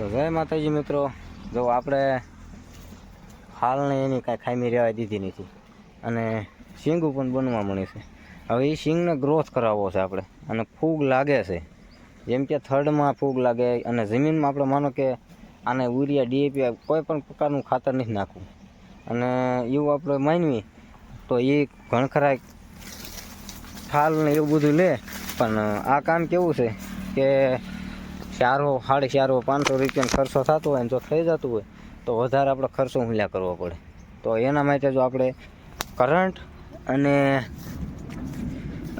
તો જય માતાજી મિત્રો. જો આપણે હાલને એની કાંઈ ખામી રહેવા દીધી નથી. અને શીંગું પણ બનવા મળે છે. હવે એ શીંગને ગ્રોથ કરાવવો છે આપણે. અને ફૂગ લાગે છે. જેમ કે થર્ડમાં ફૂગ લાગે અને જમીનમાં આપણે માનો કે આને યુરિયા, ડીએપી કોઈ પણ પ્રકારનું ખાતર નથી નાખવું. અને એવું આપણે માનવી તો એ ઘણખરા ફાલ ને એવું બધું લે. પણ આ કામ કેવું છે કે ચારો સાડી ચારો, પાંચસો રૂપિયાનો ખર્ચો થતો હોય ને જો થઈ જતું હોય, તો વધારે આપણે ખર્ચો મૂલ્યા કરવો પડે. તો એના માટે જો આપણે કરંટ અને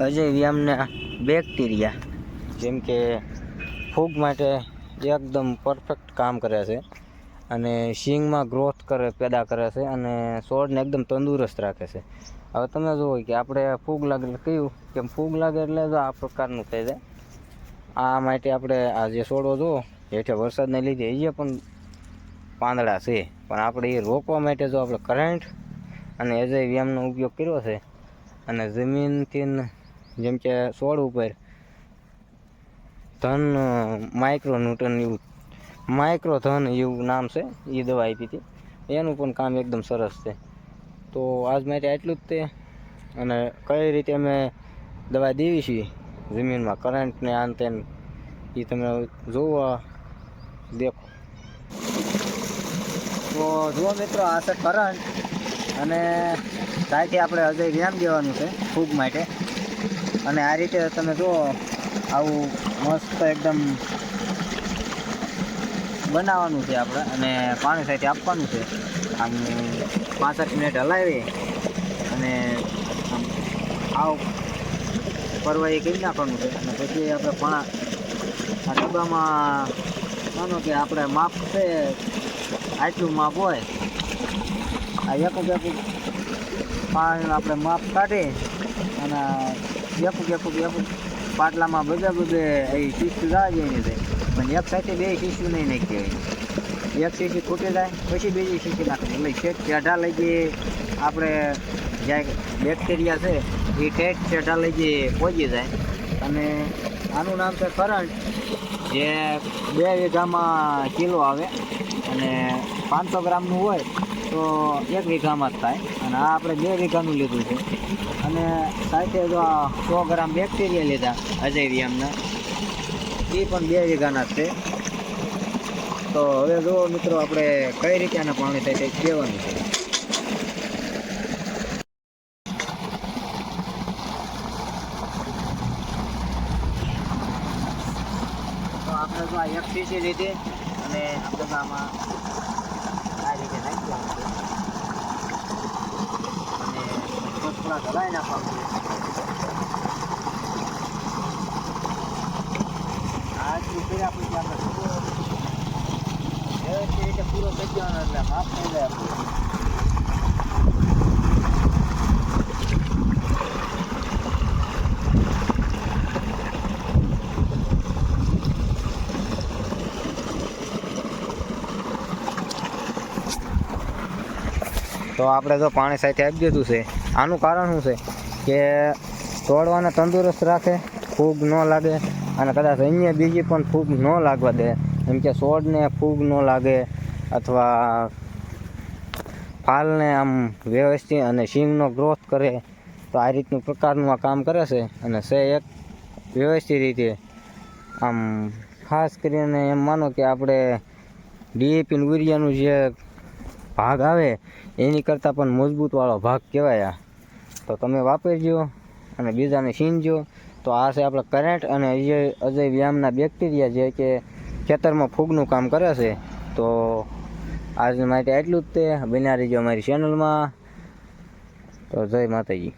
અજય વ્યાયામના બેક્ટેરિયા, જેમ કે ફૂગ માટે એકદમ પરફેક્ટ કામ કરે છે અને શિંગમાં ગ્રોથ કરે, પેદા કરે છે અને છોડને એકદમ તંદુરસ્ત રાખે છે. હવે તમે જુઓ કે આપણે ફૂગ લાગે એટલે કહ્યું કે ફૂગ લાગે એટલે આ પ્રકારનું થઈ જાય. આ માટે આપણે આ જે છોડો જો, હેઠે વરસાદને લીધે એ પણ પાંદડા છે. પણ આપણે એ રોકવા માટે જો આપણે કરંટ અને એજય વ્યાયામનો ઉપયોગ કર્યો છે અને જમીનથી જેમ કે છોડ ઉપર ધન માઇક્રો ન્યૂટન એવું માઇક્રો ધન એવું નામ છે એ દવા આપી હતી. એનું પણ કામ એકદમ સરસ છે. તો આજ માટે આટલું જ તે. અને કઈ રીતે અમે દવા દેવી છીએ જમીનમાં કરંટને આન તેન એ તમે જોવો દેખો. તો જુઓ મિત્રો, આ છે કરંટ અને ત્યાંથી આપણે અજય વ્યાયામ દેવાનું છે ફૂગ માટે. અને આ રીતે તમે જુઓ, આવું મસ્ત એકદમ બનાવવાનું છે આપણે અને પાણી સાથે આપવાનું છે. આમ પાંસઠ મિનિટ હલાવી અને આમ આવ એ કરી નાખવાનું છે. અને પછી આપણે પણા આ ડબ્બામાં માનો કે આપણે માપ છે, આટલું માપ હોય, આ એકું એકું પાણી આપણે માપ કાઢી અને એકું એકું એકું પાટલામાં બધે બધે એ શીશું જવા જઈને છે. પણ એક સાથે બે શીશું નહીં નાખી હોય એક શીશી ખૂટી જાય, પછી બીજી શીશી નાખે એટલે છેક લઈ જઈએ, આપણે જ્યાં બેક્ટેરિયા છે એ ઠેઠ ચેઢા પહોંચી જાય. અને આનું નામ છે કરંટ જે બે વીઘામાં કિલો આવે અને પાંચસો ગ્રામનું હોય તો એક વીઘામાં જ થાય. અને આ આપણે બે વીઘાનું લીધું છે. અને સાથે જો આ સો ગ્રામ બેક્ટેરિયા લીધા અજય વ્યાયામના એ પણ બે વીઘાના છે. તો હવે જુઓ મિત્રો, આપણે કઈ રીતે આને પાણી થાય તે કહેવાનું છે તો આપણે જો આ શીશી લીધી અને આપણે આમાં આ રીતે નાખી અને થોડા હલાવી નાખવાનું. કર્યા પછી આપણે પૂરો વ્યવસ્થિત રીતે પૂરો થઈ ગયો એટલે માફ થઈ જાય આપણું. તો આપણે તો પાણી સાથે આપી દીધું છે. આનું કારણ શું છે? કે તોડવાને તંદુરસ્ત રાખે, ફૂગ ન લાગે, અને કદાચ અન્ય બીજી પણ ફૂગ ન લાગવા દે. એમ કે છોડને ફૂગ ન લાગે, અથવા ફાલને આમ વ્યવસ્થિત અને શીંગનો ગ્રોથ કરે, તો આ રીતનું પ્રકારનું આ કામ કરે છે. અને સે એક વ્યવસ્થિત રીતે, આમ ખાસ કરીને એમ માનો કે આપણે ડીએપી યુરિયાનું જે ભાગ આવે, એની કરતાં પણ મજબૂતવાળો ભાગ કહેવાય આ. તો તમે વાપરજો અને બીજાને સીનજો તો આ છે આપણે કરંટ અને અજય અજય વ્યાયામના બેક્ટેરિયા જે કે ખેતરમાં ફૂગનું કામ કરે છે. તો આજ માટે એટલું જ તે. બન્યા રહીજો અમારી ચેનલમાં તો જય માતાજી.